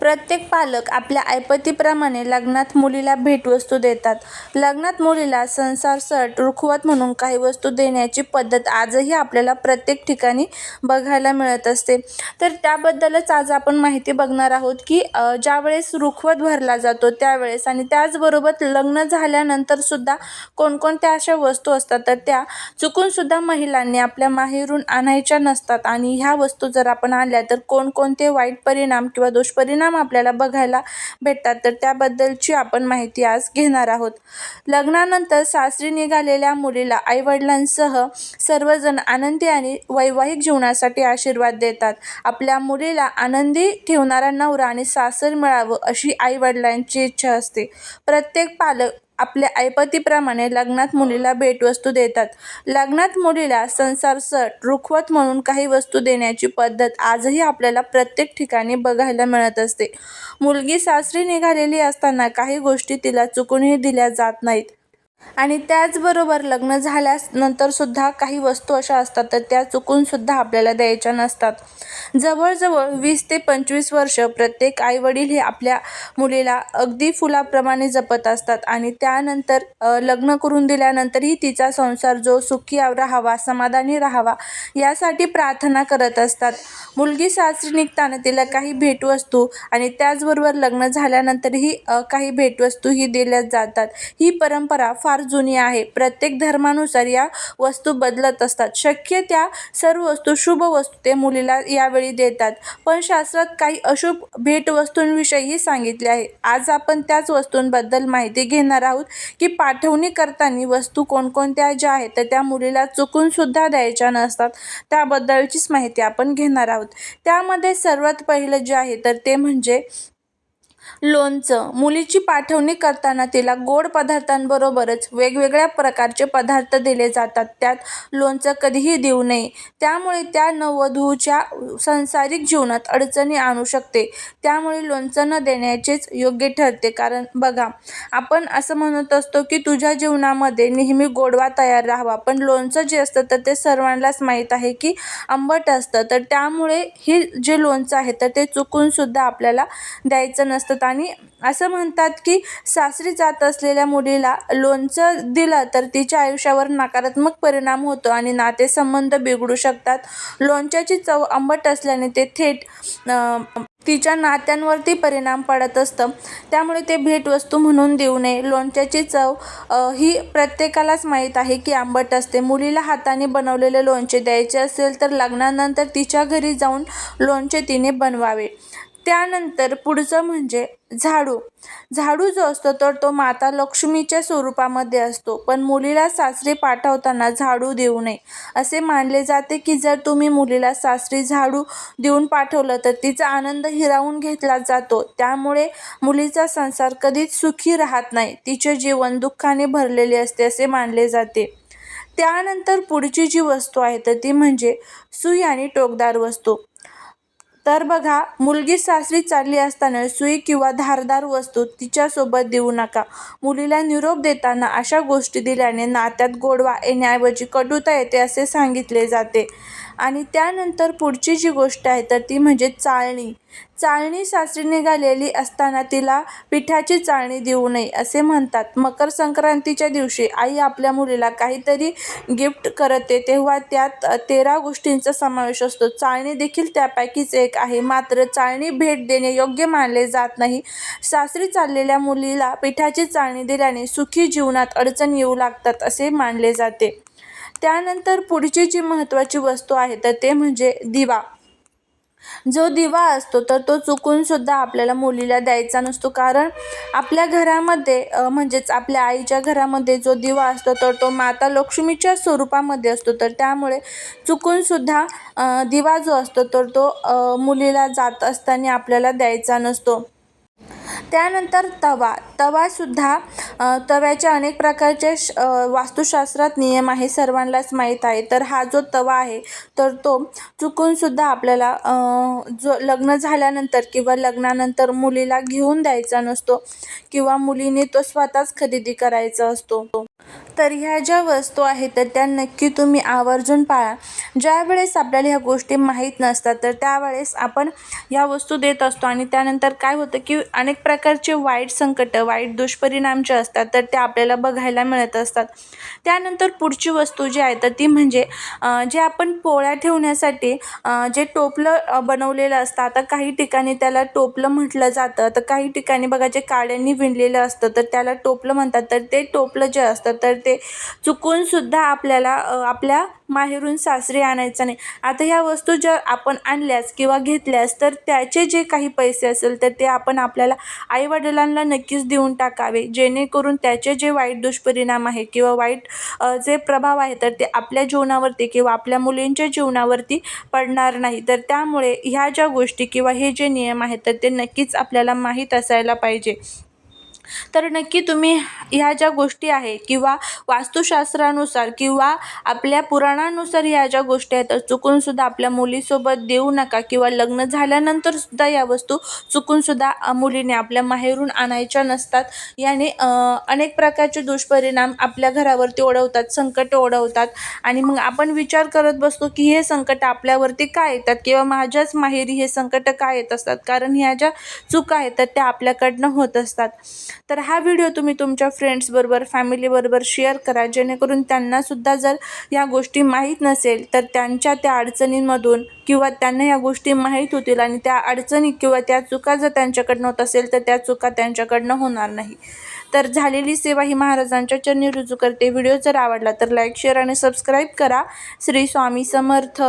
प्रत्येक पालक आपल्या ऐपतीप्रमाणे लग्नात मुलीला भेटवस्तू देतात. लग्नात मुलीला संसार सट रुखवत म्हणून काही वस्तू देण्याची पद्धत आजही आपल्याला प्रत्येक ठिकाणी बघायला मिळत असते. तर त्याबद्दलच आज आपण माहिती बघणार आहोत की ज्यावेळेस रुखवत भरला जातो त्यावेळेस आणि त्याचबरोबर लग्न झाल्यानंतर सुद्धा कोणकोणत्या अशा वस्तू असतात तर त्या चुकून सुद्धा महिलांनी आपल्या माहेरून आणायच्या नसतात आणि ह्या वस्तू जर आपण आणल्या तर कोणकोणते वाईट परिणाम किंवा दुष्परिणाम आपल्याला बघायला भेटतात. तर त्याबद्दलची आपण माहिती आज घेणार आहोत. लग्नानंतर सासरी निघालेल्या मुलीला आईवडिलांसह सर्वजण आनंदी आणि वैवाहिक जीवनासाठी आशीर्वाद देतात. आपल्या मुलीला आनंदी ठेवणारा नवरा आणि सासर मिळावं अशी आईवडिलांची इच्छा असते. प्रत्येक पालक आपल्या ऐपतीप्रमाणे लग्नात मुलीला भेटवस्तू देतात. लग्नात मुलीला संसारसट रुखवत म्हणून काही वस्तू देण्याची पद्धत आजही आपल्याला प्रत्येक ठिकाणी बघायला मिळत असते. मुलगी सासरी निघालेली असताना काही गोष्टी तिला चुकूनही दिल्या जात नाहीत. आणि त्याचबरोबर लग्न झाल्यास सुद्धा काही वस्तू अशा असतात तर त्या चुकूनसुद्धा आपल्याला द्यायच्या नसतात. जवळजवळ वीस ते पंचवीस वर्ष प्रत्येक आईवडील हे आपल्या मुलीला अगदी फुलाप्रमाणे जपत असतात आणि त्यानंतर लग्न करून दिल्यानंतरही तिचा संसार जो सुखी राहावा समाधानी राहावा यासाठी प्रार्थना करत असतात. मुलगी सासरी निघताना तिला काही भेटवस्तू आणि त्याचबरोबर लग्न झाल्यानंतरही काही भेटवस्तूही दिल्या जातात. ही परंपरा फार जुनी आहे. प्रत्येक धर्मानुसार या वस्तू बदलत असतात. शक्य त्या सर्व वस्तू शुभ वस्तू ते मुलीला यावेळी देतात. पण शास्त्रात काही अशुभ भेटवस्तूंविषयीही सांगितले आहे. आज आपण त्याच वस्तूंबद्दल माहिती घेणार आहोत की पाठवणी करताना वस्तू कोणकोणत्या ज्या आहेत तर त्या मुलीला चुकून सुद्धा द्यायच्या नसतात त्याबद्दलचीच माहिती आपण घेणार आहोत. त्यामध्ये सर्वात पहिलं जे आहे तर ते म्हणजे लोणचं. मुलीची पाठवणी करताना तिला गोड पदार्थांबरोबरच वेगवेगळ्या प्रकारचे पदार्थ दिले जातात. त्यात लोणचं कधीही देऊ नये. त्यामुळे त्या नववधूच्या सांसारिक जीवनात अडचणी आणू शकते. त्यामुळे लोणचं न देण्याचेच योग्य ठरते. कारण बघा आपण असं म्हणत असतो की तुझ्या जीवनामध्ये नेहमी गोडवा तयार राहावा. पण लोणचं जे असतं तर ते सर्वांनाच माहीत आहे की आंबट असतं. तर त्यामुळे हे जे लोणचं आहे तर ते चुकूनसुद्धा आपल्याला द्यायचं नसतं. आणि असं म्हणतात की सासरी जात असलेल्या मुलीला लोणचं दिलं तर तिच्या आयुष्यावर नकारात्मक परिणाम होतो आणि नातेसंबंध बिघडू शकतात. लोणच्याची चव आंबट असल्याने ते थेट तिच्या नात्यांवरती परिणाम पडत असतं. त्यामुळे ते भेटवस्तू म्हणून देऊ नये. लोणच्याची चव ही प्रत्येकालाच माहीत आहे की आंबट असते. मुलीला हाताने बनवलेले लोणचे द्यायचे असेल तर लग्नानंतर तिच्या घरी जाऊन लोणचे तिने बनवावे. त्यानंतर पुढचं म्हणजे झाडू. झाडू जो असतो तर तो माता लक्ष्मीच्या स्वरूपामध्ये असतो. पण मुलीला सासरी पाठवताना झाडू देऊ नये. असे मानले जाते की जर तुम्ही मुलीला सासरी झाडू देऊन पाठवलं तर तिचा आनंद हिरावून घेतला जातो. त्यामुळे मुलीचा संसार कधीच सुखी राहत नाही. तिचे जीवन दुःखाने भरलेले असते असे मानले जाते. त्यानंतर पुढची जी वस्तू आहे तर ती म्हणजे सुई आणि टोकदार वस्तू. तर बघा मुलगी सासरी चालली असताना सुई किंवा धारदार वस्तू तिच्यासोबत देऊ नका. मुलीला निरोप देताना अशा गोष्टी दिल्याने नात्यात गोडवा येण्याऐवजी कटुता येते असे सांगितले जाते. आणि त्यानंतर पुढची जी गोष्ट आहे तर ती म्हणजे चाळणी. चाळणी सासरी निघालेली असताना तिला पिठाची चाळणी देऊ नये असे म्हणतात. मकर संक्रांतीच्या दिवशी आई आपल्या मुलीला काहीतरी गिफ्ट करते तेव्हा त्यात तेरा गोष्टींचा समावेश असतो. चाळणी देखील त्यापैकीच एक आहे. मात्र चाळणी भेट देणे योग्य मानले जात नाही. सासरी चाललेल्या मुलीला पिठाची चाळणी दिल्याने सुखी जीवनात अडचण येऊ लागतात असे मानले जाते. त्यानंतर पुढची जी महत्त्वाची वस्तू आहे तर ते म्हणजे दिवा. जो दिवा असतो तर तो चुकून सुद्धा आपल्याला मुलीला द्यायचा नसतो. कारण आपल्या घरामध्ये म्हणजेच आपल्या आईच्या घरामध्ये जो दिवा असतो तर तो माता लक्ष्मीच्या स्वरूपामध्ये असतो. तर त्यामुळे चुकून सुद्धा दिवा जो असतो तर तो मुलीला जात असताना आपल्याला द्यायचा नसतो. त्यानंतर तवा. तवासुद्धा तव्याच्या अनेक प्रकारचे श वास्तुशास्त्रात नियम आहे सर्वांनाच माहीत आहे. तर हा जो तवा आहे तर तो चुकूनसुद्धा आपल्याला जो लग्न झाल्यानंतर किंवा लग्नानंतर मुलीला घेऊन द्यायचा नसतो किंवा मुलीने तो स्वतःच खरेदी करायचा असतो. तर ह्या ज्या वस्तू आहेत तर त्या नक्की तुम्ही आवर्जून पाळा. ज्यावेळेस आपल्याला ह्या गोष्टी माहीत नसतात तर त्यावेळेस आपण ह्या वस्तू देत असतो आणि त्यानंतर काय होतं की अनेक प्रकारचे वाईट संकटं वाईट दुष्परिणाम जे असतात तर ते आपल्याला बघायला मिळत असतात. त्यानंतर पुढची वस्तू जी आहे तर ती म्हणजे जे आपण पोळ्या ठेवण्यासाठी जे टोपलं बनवलेलं असतं. आता काही ठिकाणी त्याला टोपलं म्हटलं जातं. तर काही ठिकाणी बघा जे काड्यांनी विणलेलं असतं तर त्याला टोपलं म्हणतात. तर ते टोपलं जे असतं तर ते चुकूनसुद्धा आपल्याला आपल्या माहेरून सासरी आणायचं नाही. आता ह्या वस्तू जर आपण आणल्यास किंवा घेतल्यास तर त्याचे जे काही पैसे असेल तर ते आपण आपल्याला आईवडिलांना नक्कीच देऊन टाकावे. जेणेकरून त्याचे जे वाईट दुष्परिणाम आहे किंवा वाईट जे प्रभाव आहे तर ते आपल्या जीवनावरती किंवा आपल्या मुलींच्या जीवनावरती पडणार नाही. तर त्यामुळे ह्या ज्या गोष्टी किंवा हे जे नियम आहेत तर ते नक्कीच आपल्याला माहीत असायला पाहिजे. तर नक्की तुम्ही ह्या ज्या गोष्टी आहे किंवा वास्तुशास्त्रानुसार किंवा आपल्या पुराणानुसार ह्या ज्या गोष्टी आहेत तर चुकूनसुद्धा आपल्या मुलीसोबत देऊ नका किंवा लग्न झाल्यानंतर सुद्धा या वस्तू चुकूनसुद्धा मुलीने आपल्या माहेरून आणायच्या नसतात. याने अनेक प्रकारचे दुष्परिणाम आपल्या घरावरती ओढवतात संकट ओढवतात. आणि मग आपण विचार करत बसतो की हे संकट आपल्यावरती काय येतात किंवा माझ्याच माहेरी हे संकट काय येत असतात? कारण ह्या ज्या चुका आहेत तर त्या आपल्याकडनं होत असतात. तर हा व्हिडिओ तुम्ही तुमच्या फ्रेंड्सबरोबर फॅमिलीबरोबर शेअर करा. जेणेकरून त्यांनासुद्धा जर या गोष्टी माहीत नसेल तर त्यांच्या त्या अडचणींमधून किंवा त्यांना या गोष्टी माहीत होतील आणि त्या अडचणी किंवा त्या चुका जर त्यांच्याकडनं होत असेल तर त्या चुका त्यांच्याकडनं होणार नाही. तर झालेली सेवा ही महाराजांच्या चरणी रुजू करते. व्हिडिओ जर आवडला तर लाईक शेअर आणि सबस्क्राईब करा. श्री स्वामी समर्थ.